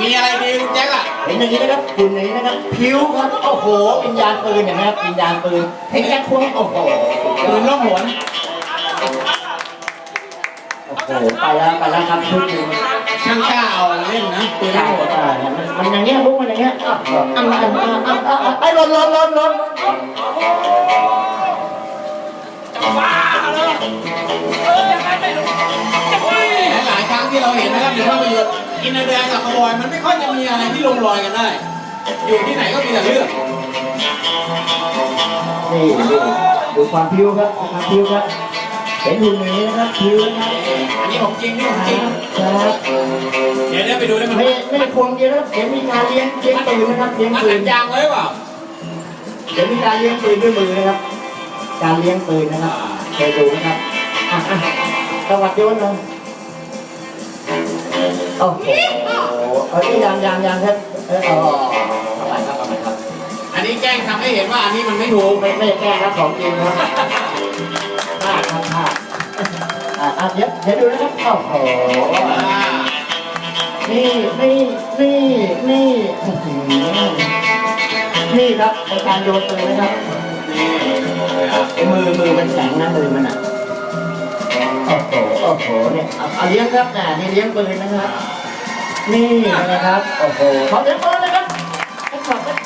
มีอะไรดีคุณแจ็คอะเห็นอย่างนี้นะครับคุณอย่างนี้นะครับผิวครับโอ้โหวิญญาณปืนเห็นไหมครับวิญญาณปืนเห็นแค่ควงโอ้โหปืนล่องหนโอ้โหไปแล้วไปแล้วครับชุดหนึงช่างกล้าเอาเล่นนะปืนล่องหนอ่ามันมันอย่างเงี้ยพวกมันอย่างเงี้ยอะอะอะอะอะอะอะไอ้หล่นหล่นหล่นหล่นหล ยนตร์อินเดียแดงกับขบอยมันไม่ค่อยจะมีอะไรที่ลงรอยกันได้ อยู่ที่ไหนก็มีแต่เรื่องนี่ดูดูความผิวครับดูความผิวครับเห็นหุ่นอย่างนี้นะครับผิวนะครับอันนี้ของจริงนี่ของจริงครับเดี๋ยวเดี๋ยวไปดูได้มันไม่ไม่ได้ควงเดียวนะครับเดี๋ยวมีการเลี้ยงเลี้ยงปืนนะครับเลี้ยงมันปืหนันงยางไว้เปล่าเดี๋ยวมีการเลี้ยงปืนด้วยมือนะครับ การเลี้ยงปืนนะครับเคยดูนะครับอะอะสวัสดีวันนึง โอ้โหเอ้ยยังยังยังครับเอออ๋อเข้าไปครับเข้าไปครับ อันนี้แกล้งทำให้เห็นว่าอันนี้มันไม่ถูกไม่ไม่ได้แกล้งครับของจริงครับพลาดครับพลาดอะอะเดี๋ยวเดี๋ยวดูนะครับโอ้โหอ่านี่นี่นี่นี่อื้อหือนี่ครับเป็นการโยนปืนนะครับนี่นะครับไอ้มือมือมันแข็งนะมือมันอะโอ้ โอ้โหเนี่ยเอาเลี้ยงครับแหมนี่เลี้ยงปืนนะครับ นี่นะครับ โอ้โหขอเลี้ยงปืนนะครับขอบคุณ